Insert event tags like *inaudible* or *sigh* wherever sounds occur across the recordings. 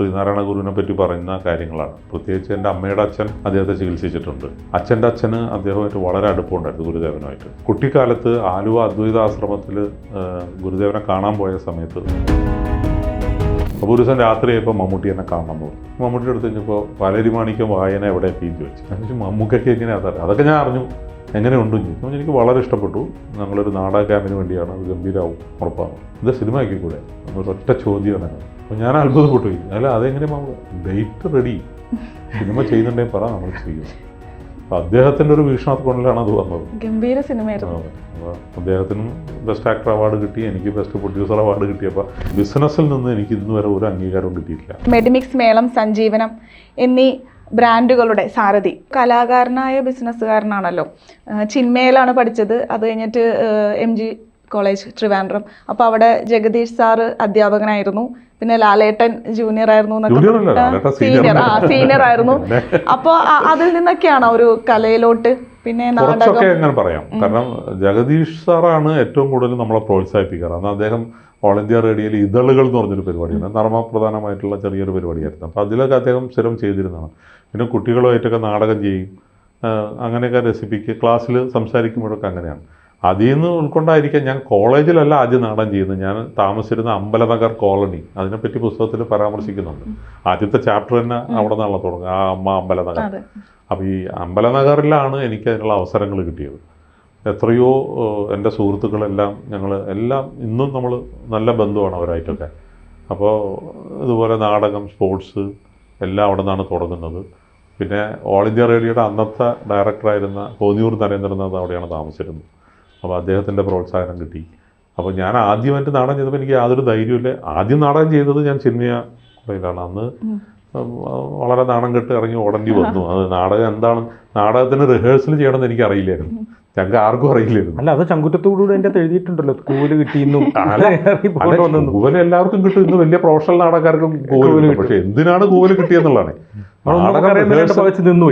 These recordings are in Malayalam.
ശ്രീനാരായണ ഗുരുവിനെ പറ്റി പറയുന്ന കാര്യങ്ങളാണ്. പ്രത്യേകിച്ച് എന്റെ അമ്മയുടെ അച്ഛൻ അദ്ദേഹത്തെ ചികിത്സിച്ചിട്ടുണ്ട്. അച്ഛന്റെ അച്ഛന് അദ്ദേഹമായിട്ട് വളരെ അടുപ്പമുണ്ടായിരുന്നു ഗുരുദേവനുമായിട്ട്. കുട്ടിക്കാലത്ത് ആലുവ അദ്വൈതാശ്രമത്തിൽ ഗുരുദേവനെ കാണാൻ പോയ സമയത്ത് അപ്പോൾ ഒരു ദിവസം രാത്രി രാത്രിയായപ്പോൾ മമ്മൂട്ടി എന്നെ കാണണം എന്ന് പറഞ്ഞു മമ്മൂട്ടിയുടെ അടുത്ത് കഴിഞ്ഞപ്പോൾ പലരി മാണിക്യം വായന എവിടെ ചോദിച്ചു. ഞാൻ ചോദിച്ചു മമ്മൂക്കൊക്കെ എങ്ങനെ അതറിയാം അതൊക്കെ ഞാൻ അറിഞ്ഞു. എങ്ങനെയുണ്ട്? ചോദിച്ചു. എനിക്ക് വളരെ ഇഷ്ടപ്പെട്ടു. ഞങ്ങളൊരു നാടക ക്യാമ്പിന് വേണ്ടിയാണ് അത് ഗംഭീരാവും ഉറപ്പാണ്. ഇത് സിനിമ ആക്കിക്കൂടെ ഒരൊറ്റ ചോദ്യമാണ്. അപ്പോൾ ഞാൻ അത്ഭുതപ്പെട്ടു പോയി. അല്ല അതെങ്ങനെ ഡേറ്റ് റെഡി സിനിമ ചെയ്യുന്നുണ്ടെങ്കിൽ പറ നമ്മൾ ചെയ്യും. അപ്പോൾ അദ്ദേഹത്തിന്റെ ഒരു വീക്ഷണത്തിലാണ് അത് വന്നത്. ഗംഭീര സിനിമയായിരുന്നു. അദ്ദേഹത്തിനും ബെസ്റ്റ് ആക്ടർ അവാർഡ് കിട്ടി എനിക്ക് ബെസ്റ്റ് പ്രൊഡ്യൂസർ അവാർഡ് കിട്ടിയപ്പോൾ ബിസിനസ്സിൽ നിന്ന് എനിക്ക് ഇന്ന് വരെ ഒരു അംഗീകാരവും കിട്ടിയിട്ടില്ല. മെഡിമിക്സ് മേളം സഞ്ജീവനം എന്നീ ബ്രാൻഡുകളുടെ സാരഥി. കലാകാരനായ ബിസിനസ്സുകാരനാണല്ലോ. ചിന്മയിലാണ് പഠിച്ചത്. അത് കഴിഞ്ഞിട്ട് എം ജി കോളേജ് ട്രിവാൻഡ്രം. അപ്പോൾ അവിടെ ജഗദീഷ് സാറ് അധ്യാപകനായിരുന്നു. പിന്നെ ലാലേട്ടൻ ജൂനിയർ ആയിരുന്നു സീനിയർ ആ സീനിയർ ആയിരുന്നു. *laughs* അപ്പോൾ അതിൽ നിന്നൊക്കെയാണ് ഒരു കലയിലോട്ട് പിന്നെ കുറച്ചൊക്കെ അങ്ങനെ പറയാം. കാരണം ജഗദീഷ് സാറാണ് ഏറ്റവും കൂടുതൽ നമ്മളെ പ്രോത്സാഹിപ്പിക്കാറ്. അന്ന് അദ്ദേഹം ഓൾ ഇന്ത്യ റേഡിയോയിൽ ഇതളുകൾ എന്ന് പറഞ്ഞൊരു പരിപാടിയാണ്. നർമ്മപ്രധാനമായിട്ടുള്ള ചെറിയൊരു പരിപാടിയായിരുന്നു. അപ്പോൾ അതിലൊക്കെ അദ്ദേഹം സ്ഥിരം ചെയ്തിരുന്നതാണ്. പിന്നെ കുട്ടികളുമായിട്ടൊക്കെ നാടകം ചെയ്യും. അങ്ങനെയൊക്കെ രസിപ്പിക്കുക ക്ലാസ്സിൽ സംസാരിക്കുമ്പോഴൊക്കെ അങ്ങനെയാണ്. അതിൽ നിന്ന് ഉൾക്കൊണ്ടായിരിക്കാം ഞാൻ കോളേജിലല്ല ആദ്യം നാടകം ചെയ്യുന്നത്. ഞാൻ താമസിച്ചിരുന്ന അമ്പലനഗർ കോളനി. അതിനെപ്പറ്റി പുസ്തകത്തിൽ പരാമർശിക്കുന്നുണ്ട്. ആദ്യത്തെ ചാപ്റ്റർ തന്നെ അവിടെ നിന്നുള്ള തുടങ്ങുക. ആ അമ്മ അമ്പലനഗർ. അപ്പോൾ ഈ അമ്പലനഗറിലാണ് എനിക്ക് അതിനുള്ള അവസരങ്ങൾ കിട്ടിയത്. എത്രയോ എന്റെ സുഹൃത്തുക്കളെല്ലാം ഞങ്ങൾ എല്ലാം ഇന്നും നമ്മൾ നല്ല ബന്ധുവാണ് അവരായിട്ടൊക്കെ. അപ്പോൾ ഇതുപോലെ നാടകം സ്പോർട്സ് എല്ലാം അവിടെ നിന്നാണ് തുടങ്ങുന്നത്. പിന്നെ ഓൾ ഇന്ത്യ റേഡിയോയുടെ അന്നത്തെ ഡയറക്ടറായിരുന്ന കോന്നിയൂർ നരേന്ദ്രനാഥ് അവിടെയാണ് താമസിച്ചിരുന്നത്. അപ്പോൾ അദ്ദേഹത്തിന്റെ പ്രോത്സാഹനം കിട്ടി. അപ്പോൾ ഞാൻ ആദ്യമായിട്ട് നാടകം ചെയ്തപ്പോൾ എനിക്ക് യാതൊരു ധൈര്യമില്ല ആദ്യം നാടകം ചെയ്തത് ഞാൻ ചിന്മയ കുറയിലാണ്. അന്ന് വളരെ നാണം കെട്ട് ഇറങ്ങി ഓടേണ്ടി വന്നു. അത് നാടകം എന്താണ് നാടകത്തിന് റിഹേഴ്സൽ ചെയ്യണമെന്ന് എനിക്ക് അറിയില്ലായിരുന്നു ഞങ്ങൾക്ക് ആർക്കും അറിയില്ലായിരുന്നു. അല്ല അത് ചങ്കുറ്റത്തോടുകൂടി എന്റെ എഴുതിയിട്ടുണ്ടല്ലോ കൂൽ കിട്ടിയെന്നും. കൂവൽ കൂവൽ എല്ലാവർക്കും കിട്ടും. ഇന്ന് വലിയ പ്രൊഫഷണൽ നാടകക്കാർക്കും കൂവൽ കിട്ടും. പക്ഷെ എന്തിനാണ് കൂവൽ കിട്ടിയെന്നുള്ളതാണ്?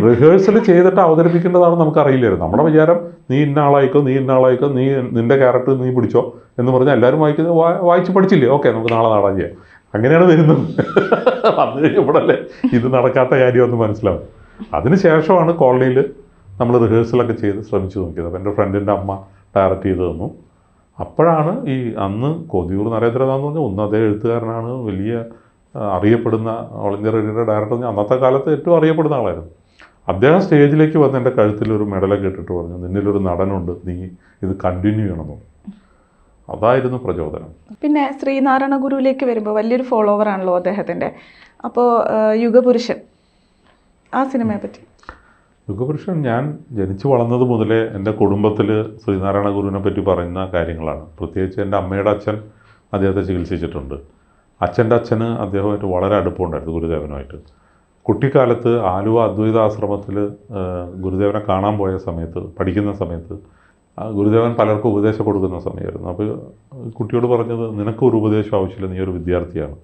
റിഹേഴ്സൽ ചെയ്തിട്ട് അവതരിപ്പിക്കേണ്ടതാണ് നമുക്ക് അറിയില്ലായിരുന്നു നമ്മുടെ വിചാരം നീ ഇന്ന ആളായിക്കോ നീ ഇന്ന ആളായിക്കോ നീ നിന്റെ ക്യാരക്ടർ നീ പിടിച്ചോ എന്ന് പറഞ്ഞാൽ എല്ലാവരും വായിക്കുന്നത് വായിച്ച് പഠിച്ചില്ലേ? ഓക്കെ നമുക്ക് നാളെ നാടകം ചെയ്യാം. അങ്ങനെയാണ് വരുന്നത്. വന്നു കഴിഞ്ഞപ്പോഴല്ലേ ഇത് നടക്കാത്ത കാര്യമൊന്ന് മനസ്സിലാവും. അതിന് ശേഷമാണ് കോളനിയിൽ നമ്മൾ റിഹേഴ്സലൊക്കെ ചെയ്ത് ശ്രമിച്ചു നോക്കിയത്. അപ്പോൾ എന്റെ ഫ്രണ്ടിന്റെ അമ്മ ഡയറക്റ്റ് ചെയ്ത് തന്നു. അപ്പോഴാണ് ഈ അന്ന് കൊതിയൂർ നരേന്ദ്രനാഥ് എന്ന് പറഞ്ഞാൽ ഒന്ന് അതേ എഴുത്തുകാരനാണ് വലിയ അറിയപ്പെടുന്ന ഓൾ ഇന്ത്യ റേഡിയോയുടെ ഡയറക്ടർ അന്നത്തെ കാലത്ത് ഏറ്റവും അറിയപ്പെടുന്ന ആളായിരുന്നു. അദ്ദേഹം സ്റ്റേജിലേക്ക് വന്ന് എന്റെ കഴുത്തിൽ ഒരു മെഡലൊക്കെ ഇട്ടിട്ട് പറഞ്ഞു നിന്നിലൊരു നടനുണ്ട് നീ ഇത് കണ്ടിന്യൂ ചെയ്യണമെന്ന് അതായിരുന്നു പ്രചോദനം. പിന്നെ ശ്രീനാരായണ ഗുരുവിലേക്ക് വരുമ്പോൾ വലിയൊരു ഫോളോവർ ആണല്ലോ അദ്ദേഹത്തിന്റെ. അപ്പോൾ യുഗപുരുഷൻ ആ സിനിമയെ പറ്റി. യുഗപുരുഷൻ ഞാൻ ജനിച്ചു വളർന്നത് മുതലേ എന്റെ കുടുംബത്തിൽ ശ്രീനാരായണ ഗുരുവിനെ പറ്റി പറയുന്ന കാര്യങ്ങളാണ്. പ്രത്യേകിച്ച് എന്റെ അമ്മയുടെ അച്ഛൻ അദ്ദേഹത്തെ ചികിത്സിച്ചിട്ടുണ്ട്. അച്ഛന്റെ അച്ഛന് അദ്ദേഹമായിട്ട് വളരെ അടുപ്പമുണ്ടായിരുന്നു ഗുരുദേവനുമായിട്ട്. കുട്ടിക്കാലത്ത് ആലുവ അദ്വൈതാശ്രമത്തിൽ ഗുരുദേവനെ കാണാൻ പോയ സമയത്ത് പഠിക്കുന്ന സമയത്ത് ഗുരുദേവൻ പലർക്കും ഉപദേശം കൊടുക്കുന്ന സമയമായിരുന്നു. അപ്പോൾ കുട്ടിയോട് പറഞ്ഞത് നിനക്ക് ഒരു ഉപദേശം ആവശ്യമില്ല നീ ഒരു വിദ്യാർത്ഥിയാണ്.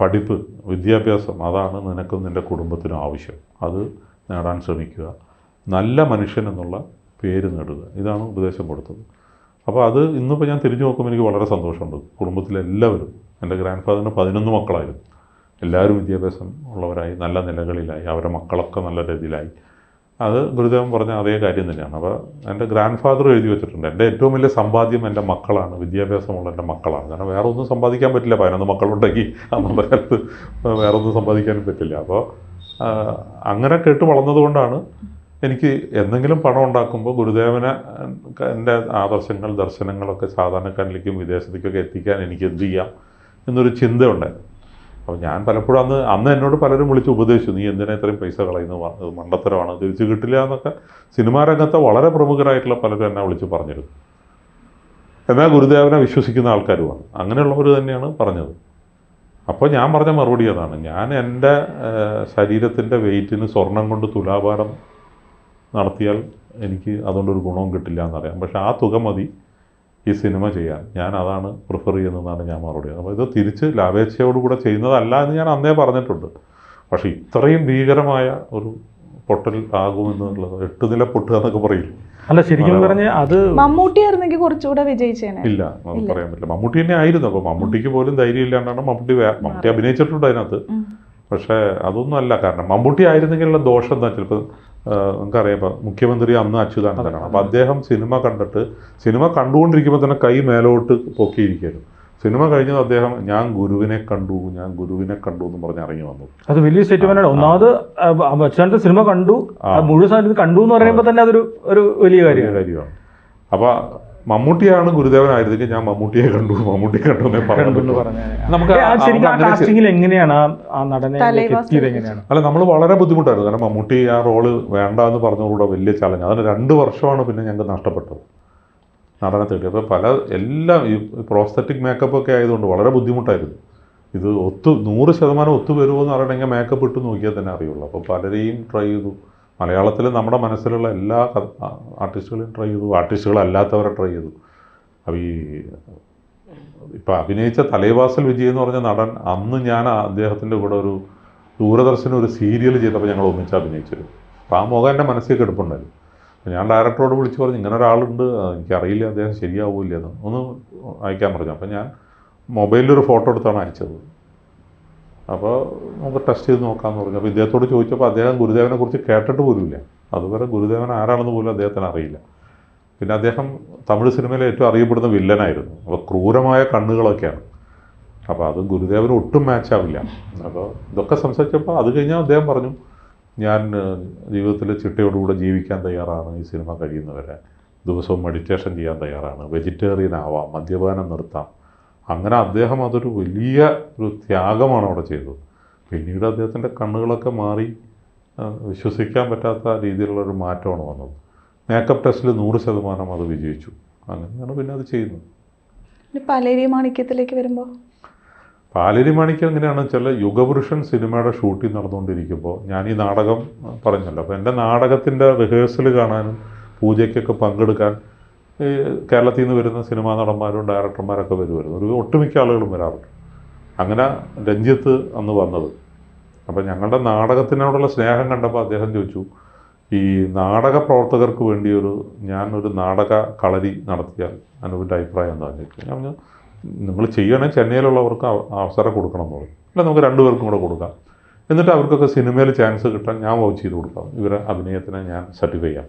പഠിപ്പ് വിദ്യാഭ്യാസം അതാണ് നിനക്കും നിന്റെ കുടുംബത്തിനും ആവശ്യം. അത് നേടാൻ ശ്രമിക്കുക. നല്ല മനുഷ്യൻ എന്നുള്ള പേര് നേടുക. ഇതാണ് ഉപദേശം കൊടുത്തത്. അപ്പോൾ അത് ഇന്നിപ്പോൾ ഞാൻ തിരിഞ്ഞു നോക്കുമ്പോൾ എനിക്ക് വളരെ സന്തോഷമുണ്ട്. കുടുംബത്തിലെ എല്ലാവരും എന്റെ ഗ്രാൻഡ് ഫാദറിന് പതിനൊന്ന് മക്കളായിരുന്നു. എല്ലാവരും വിദ്യാഭ്യാസം ഉള്ളവരായി നല്ല നിലകളിലായി അവരുടെ മക്കളൊക്കെ നല്ല രീതിയിലായി. അത് ഗുരുദേവൻ പറഞ്ഞ അതേ കാര്യം തന്നെയാണ്. അപ്പോൾ എന്റെ ഗ്രാൻഡ് ഫാദർ എഴുതി വെച്ചിട്ടുണ്ട്. എന്റെ ഏറ്റവും വലിയ സമ്പാദ്യം എന്റെ മക്കളാണ്. വിദ്യാഭ്യാസമുള്ള എന്റെ മക്കളാണ്. കാരണം വേറെ ഒന്നും സമ്പാദിക്കാൻ പറ്റില്ല. പതിനൊന്ന് മക്കളുണ്ടെങ്കിൽ അന്നത്തെ കാലത്ത് വേറെ ഒന്നും സമ്പാദിക്കാനും പറ്റില്ല. അപ്പോൾ അങ്ങനെ കേട്ട് വളർന്നതുകൊണ്ടാണ് എനിക്ക് എന്തെങ്കിലും പണം ഉണ്ടാക്കുമ്പോൾ ഗുരുദേവനെ എന്റെ ആദർശങ്ങൾ ദർശനങ്ങളൊക്കെ സാധാരണക്കാരിലേക്കും വിദേശത്തേക്കൊക്കെ എത്തിക്കാൻ എനിക്ക് എന്ത് ചെയ്യാം എന്നൊരു ചിന്തയുണ്ടായിരുന്നു. അപ്പോൾ ഞാൻ പലപ്പോഴും അന്ന് അന്ന് എന്നോട് പലരും വിളിച്ച് ഉപദേശിച്ചു നീ എന്തിനാ ഇത്രയും പൈസ കളയുന്നു വ- മണ്ടത്തരമാണ് തിരിച്ചു കിട്ടില്ല എന്നൊക്കെ. സിനിമാ രംഗത്തെ വളരെ പ്രമുഖരായിട്ടുള്ള പലരും എന്നെ വിളിച്ച് പറഞ്ഞിരുന്നു. എന്നാൽ ഗുരുദേവനെ വിശ്വസിക്കുന്ന ആൾക്കാരുമാണ്. അങ്ങനെയുള്ളവർ തന്നെയാണ് പറഞ്ഞത്. അപ്പോൾ ഞാൻ പറഞ്ഞ മറുപടി അതാണ്. ഞാൻ എന്റെ ശരീരത്തിന്റെ വെയിറ്റിന് സ്വർണം കൊണ്ട് തുലാഭാരം നടത്തിയാൽ എനിക്ക് അതുകൊണ്ടൊരു ഗുണവും കിട്ടില്ല എന്നറിയാം. പക്ഷേ ആ തുക മതി ഈ സിനിമ ചെയ്യാൻ. ഞാൻ അതാണ് പ്രിഫർ ചെയ്യുന്നതെന്നാണ് ഞാൻ മറുപടി അപ്പോൾ ഇത് തിരിച്ച് ലാവേച്ഛയോടുകൂടെ ചെയ്യുന്നതല്ല എന്ന് ഞാൻ അന്നേ പറഞ്ഞിട്ടുണ്ട്. പക്ഷേ ഇത്രയും ഭീകരമായ ഒരു പൊട്ടൽ ആകുമെന്നുള്ളത് എട്ട് നില പൊട്ടുക എന്നൊക്കെ പറയില്ലേ? അല്ല ശരിക്കും പറഞ്ഞ അത് മമ്മൂട്ടി ആയിരുന്നെങ്കിൽ കുറച്ചുകൂടെ വിജയിച്ചേനെ. ഇല്ല അത് പറയാൻ പറ്റില്ല. മമ്മൂട്ടി തന്നെ ആയിരുന്നു. അപ്പോൾ മമ്മൂട്ടിക്ക് പോലും ധൈര്യം ഇല്ലാണ്ടാണ് മമ്മൂട്ടി മമ്മൂട്ടി അഭിനയിച്ചിട്ടുണ്ട് അതിനകത്ത്. പക്ഷേ അതൊന്നും അല്ല കാരണം മമ്മൂട്ടി ആയിരുന്നെങ്കിലുള്ള ദോഷം എന്താ ചിലപ്പോൾ നമുക്കറിയാം. ഇപ്പം മുഖ്യമന്ത്രി അന്ന് അച്യുതാനന്ദനാണ്. അപ്പോൾ അദ്ദേഹം സിനിമ കണ്ടിട്ട് സിനിമ കണ്ടുകൊണ്ടിരിക്കുമ്പോൾ തന്നെ കൈ മേലോട്ട് പൊക്കിയിരിക്കുകയായിരുന്നു സിനിമ കഴിഞ്ഞത് അദ്ദേഹം ഞാൻ ഗുരുവിനെ കണ്ടു ഞാൻ ഗുരുവിനെ കണ്ടു എന്ന് പറഞ്ഞ് ഇറങ്ങി വന്നു. അത് വലിയ സ്റ്റേറ്റ്മെന്റ് ആണ്. ഒന്നാമത് അച്ഛന്റെ സിനിമ കണ്ടു. മുഴുവൻ സാധനം കണ്ടു എന്ന് പറയുമ്പോൾ തന്നെ അതൊരു ഒരു വലിയ കാര്യമാണ്. അപ്പൊ അപ്പോൾ മമ്മൂട്ടിയാണ് ഗുരുദേവനായിരുന്നെങ്കിൽ ഞാൻ മമ്മൂട്ടിയെ കണ്ടു മമ്മൂട്ടി കണ്ടു നമുക്ക് എങ്ങനെയാണ്? ആ നടനെ എങ്ങനെയാണ് അല്ല നമ്മൾ വളരെ ബുദ്ധിമുട്ടായിരുന്നു. കാരണം മമ്മൂട്ടി ആ റോൾ വേണ്ട എന്ന് പറഞ്ഞതുകൂടെ വലിയ ചലഞ്ച് അതിന് രണ്ട് വർഷമാണ് പിന്നെ ഞങ്ങൾക്ക് നഷ്ടപ്പെട്ടത്. നടനെ തേടി അപ്പോൾ പല എല്ലാം ഈ പ്രോസ്തറ്റിക് മേക്കപ്പ് ഒക്കെ ആയതുകൊണ്ട് വളരെ ബുദ്ധിമുട്ടായിരുന്നു. ഇത് ഒത്തു നൂറ് ശതമാനം ഒത്തു വരുമോ എന്ന് പറയണമെങ്കിൽ മേക്കപ്പ് ഇട്ട് നോക്കിയാൽ തന്നെ അറിയുള്ളൂ. അപ്പോൾ പലരെയും ട്രൈ ചെയ്തു. മലയാളത്തിൽ നമ്മുടെ മനസ്സിലുള്ള എല്ലാ ആർട്ടിസ്റ്റുകളെയും ട്രൈ ചെയ്തു. ആർട്ടിസ്റ്റുകളല്ലാത്തവരെ ട്രൈ ചെയ്തു. അപ്പോൾ ഈ ഇപ്പം അഭിനയിച്ച തലേവാസൽ വിജയ് എന്ന് പറഞ്ഞ നടൻ അന്ന് ഞാൻ അദ്ദേഹത്തിന്റെ കൂടെ ഒരു ദൂരദർശന ഒരു സീരിയൽ ചെയ്തപ്പോൾ ഞങ്ങൾ ഒന്നിച്ച് അഭിനയിച്ചിരുന്നു. അപ്പോൾ ആ മുഖം എന്റെ മനസ്സിൽ കിടപ്പുണ്ടായിരുന്നു അപ്പോൾ ഞാൻ ഡയറക്ടറോട് വിളിച്ച് പറഞ്ഞു ഇങ്ങനെ ഒരാളുണ്ട് എനിക്കറിയില്ല അദ്ദേഹം ശരിയാവില്ല എന്ന് ഒന്ന് അയക്കാൻ പറഞ്ഞു. അപ്പോൾ ഞാൻ മൊബൈലിലൊരു ഫോട്ടോ എടുത്താണ് അയച്ചത്. അപ്പോൾ നമുക്ക് ടെസ്റ്റ് ചെയ്ത് നോക്കാമെന്ന് പറഞ്ഞു. അപ്പോൾ ഇദ്ദേഹത്തോട് ചോദിച്ചപ്പോൾ അദ്ദേഹം ഗുരുദേവനെ കുറിച്ച് കേട്ടിട്ട് പോലുമില്ല. അതുവരെ ഗുരുദേവൻ ആരാണെന്ന് പോലും അദ്ദേഹത്തിന് അറിയില്ല. പിന്നെ അദ്ദേഹം തമിഴ് സിനിമയിലെ ഏറ്റവും അറിയപ്പെടുന്ന വില്ലനായിരുന്നു. അപ്പോൾ ക്രൂരമായ കണ്ണുകളൊക്കെയാണ്. അപ്പോൾ അത് ഗുരുദേവന് ഒട്ടും മാച്ചാവില്ല അപ്പോൾ ഇതൊക്കെ സംസാരിച്ചപ്പോൾ അത് കഴിഞ്ഞാൽ അദ്ദേഹം പറഞ്ഞു ഞാൻ ജീവിതത്തിൽ ചിട്ടയോടുകൂടെ ജീവിക്കാൻ തയ്യാറാണ് ഈ സിനിമ കഴിയുന്നവരെ. ദിവസവും മെഡിറ്റേഷൻ ചെയ്യാൻ തയ്യാറാണ്. വെജിറ്റേറിയൻ ആവാം മദ്യപാനം നിർത്താം. അങ്ങനെ അദ്ദേഹം അതൊരു വലിയ ഒരു ത്യാഗമാണ് അവിടെ ചെയ്തത്. പിന്നീട് അദ്ദേഹത്തിന്റെ കണ്ണുകളൊക്കെ മാറി വിശ്വസിക്കാൻ പറ്റാത്ത രീതിയിലുള്ളൊരു മാറ്റമാണ് വന്നത്. മേക്കപ്പ് ടെസ്റ്റിൽ നൂറ് ശതമാനം അത് വിജയിച്ചു. അങ്ങനെയാണ് പിന്നെ അത് ചെയ്യുന്നത് പലേരി മാണിക്യത്തിലേക്ക് വരുമ്പോൾ പാലേരി മാണിക്യം എങ്ങനെയാണെന്ന് വെച്ചാൽ യുഗപുരുഷൻ സിനിമയുടെ ഷൂട്ടിംഗ് നടന്നുകൊണ്ടിരിക്കുമ്പോൾ ഞാൻ ഈ നാടകം പറഞ്ഞല്ലോ. അപ്പോൾ എന്റെ നാടകത്തിന്റെ റിഹേഴ്സൽ കാണാനും പൂജയ്ക്കൊക്കെ പങ്കെടുക്കാൻ കേരളത്തിൽ നിന്ന് വരുന്ന സിനിമാ നടന്മാരും ഡയറക്ടർമാരൊക്കെ വരുമായിരുന്നു. ഒരു ഒട്ടുമിക്ക ആളുകളും വരാറുണ്ട്. അങ്ങനെ രഞ്ജിത്ത് അന്ന് വന്നത്. അപ്പോൾ ഞങ്ങളുടെ നാടകത്തിനോടുള്ള സ്നേഹം കണ്ടപ്പോൾ അദ്ദേഹം ചോദിച്ചു ഈ നാടക പ്രവർത്തകർക്ക് വേണ്ടി ഒരു ഞാനൊരു നാടക കളരി നടത്തിയാൽ അനുവിന്റെ അഭിപ്രായം ചോദിച്ചു? ഞാൻ പറഞ്ഞു നിങ്ങൾ ചെയ്യണേ ചെന്നൈയിലുള്ളവർക്ക് അവ- അവസരം കൊടുക്കണം എന്ന് പറഞ്ഞു അല്ല നമുക്ക് രണ്ടുപേർക്കും കൂടെ കൊടുക്കാം. എന്നിട്ട് അവർക്കൊക്കെ സിനിമയിൽ ചാൻസ് കിട്ടാൻ ഞാൻ വോച്ച് ചെയ്ത് കൊടുക്കാം. ഇവരെ അഭിനയത്തിനെ ഞാൻ സർട്ടിഫൈ ചെയ്യാം.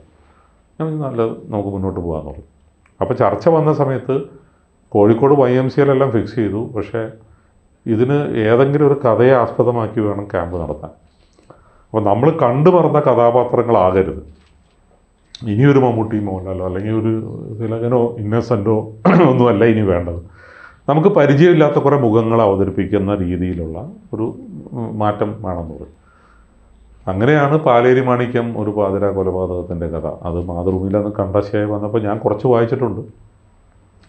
ഞാൻ നല്ല നമുക്ക് മുന്നോട്ട് പോകാമെന്ന് പറഞ്ഞു അപ്പോൾ ചർച്ച വന്ന സമയത്ത് കോഴിക്കോട് വൈ എം സി എല്ലാം ഫിക്സ് ചെയ്തു. പക്ഷേ ഇതിന് ഏതെങ്കിലും ഒരു കഥയെ ആസ്പദമാക്കി വേണം ക്യാമ്പ് നടത്താൻ. അപ്പോൾ നമ്മൾ കണ്ടു മറന്ന കഥാപാത്രങ്ങളാകരുത്. ഇനിയൊരു മമ്മൂട്ടി മോഹൻലാലോ അല്ലെങ്കിൽ ഒരു തിലകനോ ഇന്നസെന്റോ ഒന്നുമല്ല ഇനി വേണ്ടത്. നമുക്ക് പരിചയമില്ലാത്ത കുറേ മുഖങ്ങൾ അവതരിപ്പിക്കുന്ന രീതിയിലുള്ള ഒരു മാറ്റം വേണമെന്ന് പറയും അങ്ങനെയാണ് പാലേരി മാണിക്യം ഒരു പാതിര കൊലപാതകത്തിന്റെ കഥ. അത് മാതൃഭൂമിയിലന്ന് കണ്ടശയായി വന്നപ്പോൾ ഞാൻ കുറച്ച് വായിച്ചിട്ടുണ്ട്.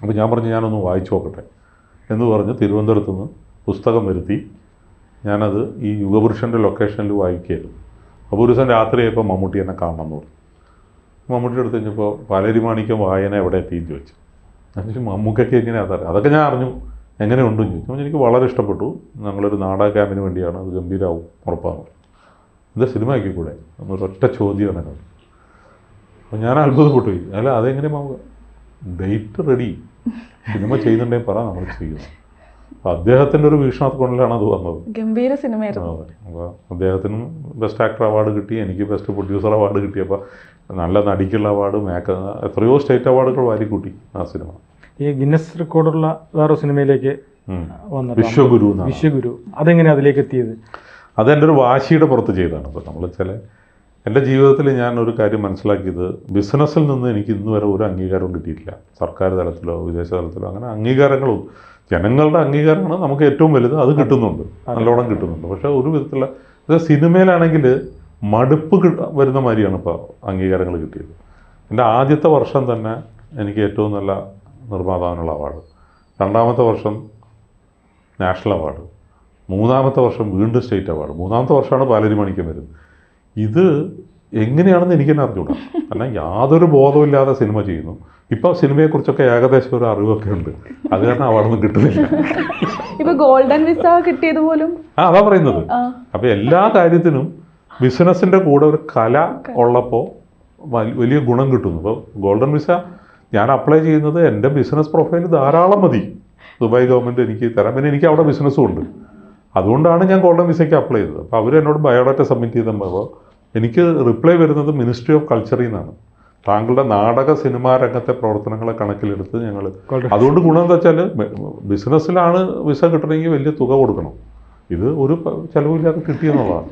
അപ്പോൾ ഞാൻ പറഞ്ഞു ഞാനൊന്ന് വായിച്ചു നോക്കട്ടെ. എന്ന് പറഞ്ഞ് തിരുവനന്തപുരത്ത് നിന്ന് പുസ്തകം വരുത്തി. ഞാനത് ഈ യുഗപുരുഷന്റെ ലൊക്കേഷനിൽ വായിക്കുകയായിരുന്നു. അപ്പോൾ ഒരു ദിവസം രാത്രിയായപ്പോൾ മമ്മൂട്ടി എന്നെ കാണണം എന്ന് പറഞ്ഞു. മമ്മൂട്ടിയുടെ അടുത്ത് കഴിഞ്ഞപ്പോൾ പാലേരി മാണിക്യം വായന എവിടെ എത്തിയെന്ന് ചോദിച്ചു. മമ്മൂക്കൊക്കെ എങ്ങനെയാണ് തരാം അതൊക്കെ ഞാൻ അറിഞ്ഞു. എങ്ങനെയുണ്ട് ചോദിച്ചു. എനിക്ക് വളരെ ഇഷ്ടപ്പെട്ടു. ഞങ്ങളൊരു നാടക ക്യാമ്പിന് വേണ്ടിയാണ്. അത് ഗംഭീരാവും ഉറപ്പാണ് ഇത് സിനിമ ആക്കിക്കൂടെ നമ്മളൊരൊറ്റ ചോദ്യമാണ് എന്നോട് അപ്പോൾ ഞാൻ അത്ഭുതപ്പെട്ടു. അല്ല അതെങ്ങനെ ഡേറ്റ് റെഡി സിനിമ ചെയ്യുന്നുണ്ടെങ്കിൽ പറ നമ്മൾ ചെയ്യും അപ്പോൾ അദ്ദേഹത്തിന്റെ ഒരു വീക്ഷണക്കൊണ്ടിലാണ് അത് വന്നത്. ഗംഭീര സിനിമയായിരുന്നു. അദ്ദേഹത്തിന് അപ്പോൾ അദ്ദേഹത്തിനും ബെസ്റ്റ് ആക്ടർ അവാർഡ് കിട്ടി എനിക്ക് ബെസ്റ്റ് പ്രൊഡ്യൂസർ അവാർഡ് കിട്ടി. കിട്ടിയപ്പോൾ നല്ല നടിക്കുള്ള അവാർഡ് മേക്ക എത്രയോ സ്റ്റേറ്റ് അവാർഡുകൾ വാരിക്കൂട്ടി ആ സിനിമ. ഈ ഗിന്നസ് റെക്കോർഡുള്ള വേറെ സിനിമയിലേക്ക്. വന്നത് വിശ്വഗുരു വിശ്വഗുരു. അതെങ്ങനെ അതിലേക്ക് എത്തിയത്? അതെന്റെ ഒരു വാശിയുടെ പുറത്ത് ചെയ്തതാണ് ഇപ്പോൾ നമ്മൾ ചില എന്റെ ജീവിതത്തിൽ ഞാൻ ഒരു കാര്യം മനസ്സിലാക്കിയത് ബിസിനസ്സിൽ നിന്ന് എനിക്ക് ഇന്നുവരെ ഒരു അംഗീകാരവും കിട്ടിയിട്ടില്ല. സർക്കാർ തലത്തിലോ വിദേശ തലത്തിലോ അങ്ങനെ അംഗീകാരങ്ങളും ജനങ്ങളുടെ അംഗീകാരമാണ് നമുക്ക് ഏറ്റവും വലുത്. അത് കിട്ടുന്നുണ്ട്. നല്ലോണം കിട്ടുന്നുണ്ട്. പക്ഷേ ഒരു വിധത്തിലുള്ള അതായത് സിനിമയിലാണെങ്കിൽ മടുപ്പ് കിട്ട വരുന്ന മാതിരിയാണ് ഇപ്പോൾ അംഗീകാരങ്ങൾ കിട്ടിയത്. എന്റെ ആദ്യത്തെ വർഷം തന്നെ എനിക്ക് ഏറ്റവും നല്ല നിർമ്മാതാവിനുള്ള അവാർഡ്. രണ്ടാമത്തെ വർഷം നാഷണൽ അവാർഡ്. മൂന്നാമത്തെ വർഷം വീണ്ടും സ്റ്റേറ്റ് അവാർഡ്. മൂന്നാമത്തെ വർഷമാണ് പാലരി മണിക്കം വരുന്നത്. ഇത് എങ്ങനെയാണെന്ന് എനിക്ക് തന്നെ അറിഞ്ഞൂടാ. കാരണം യാതൊരു ബോധമില്ലാതെ സിനിമ ചെയ്യുന്നു. ഇപ്പോൾ സിനിമയെക്കുറിച്ചൊക്കെ ഏകദേശം ഒരു അറിവൊക്കെ ഉണ്ട്. അത് കാരണം അവിടെ നിന്ന് കിട്ടുന്നില്ല. ഇപ്പൊ ഗോൾഡൻ വിസ കിട്ടിയത് പോലും? ആ അതാ പറയുന്നത്. അപ്പൊ എല്ലാ കാര്യത്തിനും ബിസിനസിന്റെ കൂടെ ഒരു കല ഉള്ളപ്പോൾ വലിയ ഗുണം കിട്ടുന്നു. ഇപ്പോൾ ഗോൾഡൻ വിസ ഞാൻ അപ്ലൈ ചെയ്യുന്നത് എന്റെ ബിസിനസ് പ്രൊഫൈൽ ധാരാളം മതി. ദുബായ് ഗവൺമെന്റ് എനിക്ക് തരാം. പിന്നെ എനിക്ക് അവിടെ ബിസിനസ്സും ഉണ്ട്. അതുകൊണ്ടാണ് ഞാൻ ഗോൾഡൻ വിസയ്ക്ക് അപ്ലൈ ചെയ്തത്. അപ്പോൾ അവർ എന്നോട് ബയോഡാറ്റ സബ്മിറ്റ് ചെയ്തപ്പോൾ എനിക്ക് റിപ്ലൈ വരുന്നത് മിനിസ്ട്രി ഓഫ് കൾച്ചറിൽ നിന്നാണ്. താങ്കളുടെ നാടക സിനിമാ രംഗത്തെ പ്രവർത്തനങ്ങളെ കണക്കിലെടുത്ത് ഞങ്ങൾ അതുകൊണ്ട് ഗുണം എന്താ വെച്ചാൽ ബിസിനസ്സിലാണ് വിസ കിട്ടണമെങ്കിൽ വലിയ തുക കൊടുക്കണം. ഇത് ഒരു ചിലവില്ലാതെ കിട്ടിയെന്നുള്ളതാണ്.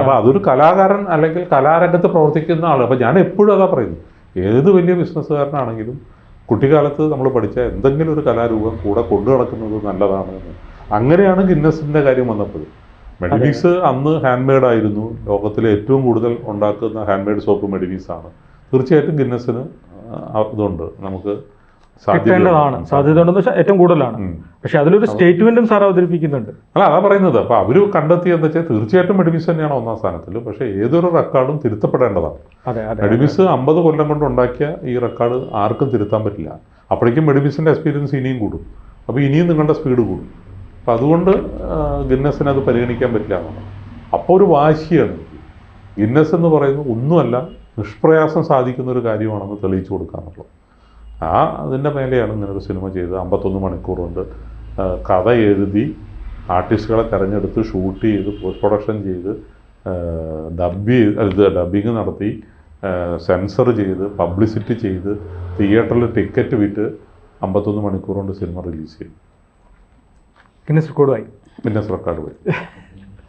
അപ്പം അതൊരു കലാകാരൻ അല്ലെങ്കിൽ കലാരംഗത്ത് പ്രവർത്തിക്കുന്ന ആൾ അപ്പോൾ ഞാൻ എപ്പോഴും അതാ പറയുന്നു ഏത് വലിയ ബിസിനസ്സുകാരനാണെങ്കിലും കുട്ടിക്കാലത്ത് നമ്മൾ പഠിച്ച എന്തെങ്കിലും ഒരു കലാരൂപം കൂടെ കൊണ്ടു നടക്കുന്നത് നല്ലതാണ് എന്ന്. അങ്ങനെയാണ് ഗിന്നസിന്റെ കാര്യം വന്നപ്പോൾ. മെഡിവീസ് അന്ന് ഹാൻഡ് മെയ്ഡ് ആയിരുന്നു. ലോകത്തിലെ ഏറ്റവും കൂടുതൽ ഉണ്ടാക്കുന്ന ഹാൻഡ് മെയ്ഡ് സോപ്പ് മെഡിവീസ് ആണ് തീർച്ചയായിട്ടും ഗിന്നസിന് ഇതുണ്ട്. നമുക്ക് കിട്ടേണ്ടതാണ്. സാധ്യത ഉണ്ടെന്ന് വെച്ചാൽ ഏറ്റവും കൂടുതലാണ്. പക്ഷെ അതിലൊരു സ്റ്റേറ്റ്മെന്റും സാർ അവതരിപ്പിക്കുന്നുണ്ട്. അല്ല അതാ പറയുന്നത്. അപ്പോൾ അവർ കണ്ടെത്തിയെന്ന് വെച്ചാൽ തീർച്ചയായിട്ടും മെഡിമിസ് തന്നെയാണ് ഒന്നാം സ്ഥാനത്തിൽ പക്ഷേ ഏതൊരു റെക്കോർഡും തിരുത്തപ്പെടേണ്ടതാണ്. മെഡിമിസ് അമ്പത് കൊല്ലം കൊണ്ട് ഉണ്ടാക്കിയ ഈ റെക്കോർഡ് ആർക്കും തിരുത്താൻ പറ്റില്ല. അപ്പോഴേക്കും മെഡിമിസിന്റെ എക്സ്പീരിയൻസ് ഇനിയും കൂടും. അപ്പോൾ ഇനിയും നിങ്ങളുടെ സ്പീഡ് കൂടും. അപ്പം അതുകൊണ്ട് ഗിന്നസിനെ അത് പരിഗണിക്കാൻ പറ്റില്ല എന്നാണ് അപ്പോൾ ഒരു വാശിയാണ്. ഗിന്നസ് എന്ന് പറയുന്നത് ഒന്നുമല്ല നിഷ്പ്രയാസം സാധിക്കുന്ന ഒരു കാര്യമാണെന്ന് തെളിയിച്ചു കൊടുക്കാന്നുള്ളത് ആ അതിന്റെ മേലെയാണ് ഇങ്ങനൊരു സിനിമ ചെയ്തത്. അമ്പത്തൊന്ന് മണിക്കൂറുണ്ട്. കഥ എഴുതി ആർട്ടിസ്റ്റുകളെ തിരഞ്ഞെടുത്ത് ഷൂട്ട് ചെയ്ത് പോസ്റ്റ് പ്രൊഡക്ഷൻ ചെയ്ത് ഡബ് ഇത് ഡബിങ് നടത്തി സെൻസർ ചെയ്ത് പബ്ലിസിറ്റി ചെയ്ത് തിയേറ്ററിൽ ടിക്കറ്റ് വിറ്റ് അമ്പത്തൊന്ന് മണിക്കൂർ കൊണ്ട് സിനിമ റിലീസ് ചെയ്തു. ഗിന്നസ് റെക്കോർഡുമായി പിന്നെ റെക്കോർഡ് പോയി